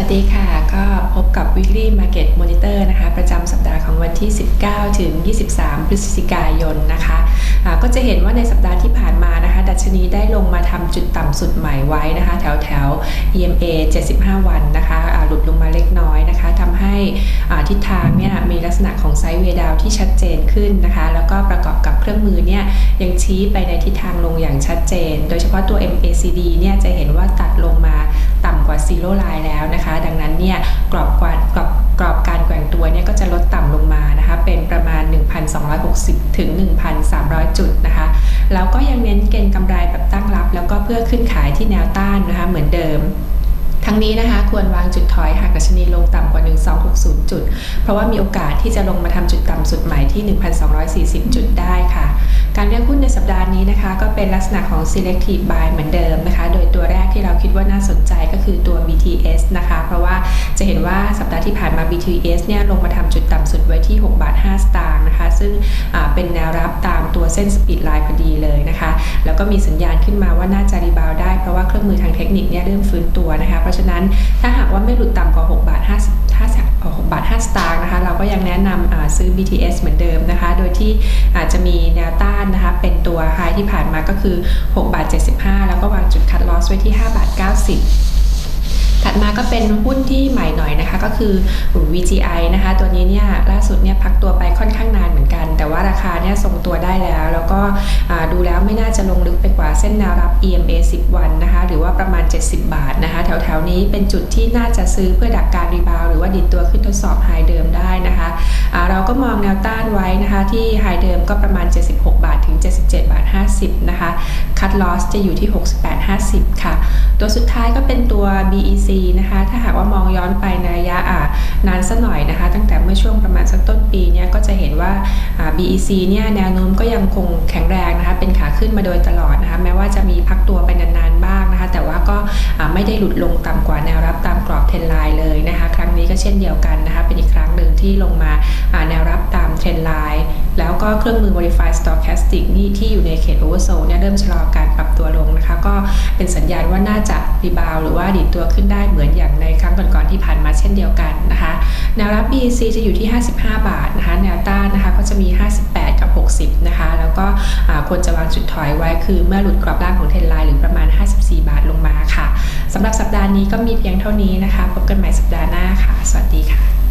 วัสดีค่ะ ก็พบกับ Weekly Market Monitor นะคะ ประจำสัปดาห์ของวันที่ 19 ถึง 23 พฤศจิกายนนะคะะก็จะเห็นว่าในสัปดาห์ที่ผ่านมานะคะ ดัชนีได้ลงมาทำจุดต่ำสุดใหม่ไว้นะคะ แถวแถว EMA 75 วันนะคะะหลุดลงมาเล็กน้อยนะคะทำให้ทิศทางเนี่ยมีลักษณะของไซด์เวดาวที่ชัดเจนขึ้นนะคะ แล้วก็ประกอบกับเครื่องมือเนี่ยยังชี้ไปในทิศทางลงอย่างชัดเจน โดยเฉพาะตัว MACD เนี่ยจะเห็นว่าตัดลงมา ต่ำกว่าซีโร่ไลน์แล้วนะคะ ดังนั้นเนี่ยกรอบกกรอบกรอบการแกว่งตัวเนี่ยก็จะลดต่ำลงมานะคะ เป็นประมาณ 1,260 ถึง 1,300 จุดนะคะ แล้วก็ยังเน้นเก็งกำไรแบบตั้งรับ แล้วก็เพื่อขึ้นขายที่แนวต้านนะคะ เหมือนเดิมทั้งนี้นะคะควรวางจุดถอยหากดัชนีลงต่ำกว่า 1260 จุด เพราะว่ามีโอกาสที่จะลงมาทำจุดต่ำสุดใหม่ที่ 1,240 จุดได้ค่ะ การเลือกหุ้นในสัปดาห์นี้นะคะ ก็เป็นลักษณะของ selective buy เหมือนเดิมนะคะ โดยตัว ว่าน่าสนใจก็คือตัว BTS นะคะ เพราะว่าจะเห็นว่าสัปดาห์ที่ผ่านมา BTS เนี่ยลงมาทำจุดต่ำสุดไว้ที่ 6 บาท 5 สตางค์นะคะ ซึ่งเป็นแนวรับตามตัวเส้นสปีดไลน์พอดีเลยนะคะ แล้วก็มีสัญญาณขึ้นมาว่าน่าจะรีบาวได้เพราะว่าเครื่องมือทางเทคนิคเนี่ยเริ่มฟื้นตัวนะคะ เพราะฉะนั้นถ้าหากว่าไม่หลุดต่ำกว่า 6 บาท 50 6บาท5สตางค์นะคะเราก็ยังแนะนำซื้อ BTS เหมือนเดิมนะคะ โดยที่อาจจะมีแนวต้านนะคะเป็นตัวไฮที่ผ่านมาก็คือ6บาท75 แล้วก็วางจุดคัดลอสไว้ที่5บาท90ถัดมาก็เป็นหุ้นที่ใหม่หน่อยนะคะ ก็คือ VGI นะคะ ตัวนี้เนี่ยล่าสุดเนี่ยพักตัว คาเนี่ยทรงตัวได้แล้ว แล้วก็ดูแล้วไม่น่าจะลงลึกไปกว่าเส้นแนวรับ EMA 10 วันนะคะหรือว่าประมาณ 70 บาทนะคะแถวๆนี้เป็นจุดที่น่าจะซื้อเพื่อดักการรีบาวหรือว่าดิดตัวขึ้นทดสอบไฮเดิมได้นะคะเราก็มองแนวต้านไว้นะคะที่ไฮเดิมก็ประมาณ 76 บาทถึง 77 บาท 50 นะคะคัดลอสจะอยู่ที่ 68 50 ค่ะ ตัวสุดท้ายก็เป็นตัว BEC นะคะถ้าหากว่ามองย้อนไปในระย นานสักหน่อยนะคะ ตั้งแต่เมื่อช่วงประมาณสักต้นปีเนี่ยก็จะเห็นว่า BEC เนี่ยแนวโน้มก็ยังคงแข็งแรงนะคะ เป็นขาขึ้นมาโดยตลอดนะคะ แม้ว่าจะมีพักตัวไปนานๆบ้างนะคะ แต่ว่าก็ไม่ได้หลุดลงต่ำกว่าแนวรับตามกรอบเทนไลน์เลยนะคะ ครั้งนี้ก็เช่นเดียวกันนะคะ เป็นอีกครั้ง ที่ลงมาแนวรับตามเทรนไลน์แล้วก็เครื่องมือ Modify Stochastic นี่ที่อยู่ในเขต Oversold เนี่ยเริ่มชะลอการปรับตัวลงนะคะ ก็เป็นสัญญาณว่าน่าจะรีบาวหรือว่าดีดตัวขึ้นได้เหมือนอย่างในครั้งก่อนๆที่ผ่านมาเช่นเดียวกันนะคะ แนวรับ BC จะอยู่ที่ 55 บาทนะคะ แนวต้านนะคะก็จะมี 58 กับ 60 นะคะ แล้วก็ควรจะวางจุดถอยไว้คือเมื่อหลุดกรอบล่างของเทรนไลน์หรือประมาณ 54 บาทลงมาค่ะสำหรับสัปดาห์นี้ก็มีเพียงเท่านี้นะคะ พบกันใหม่สัปดาห์หน้าค่ะ สวัสดีค่ะ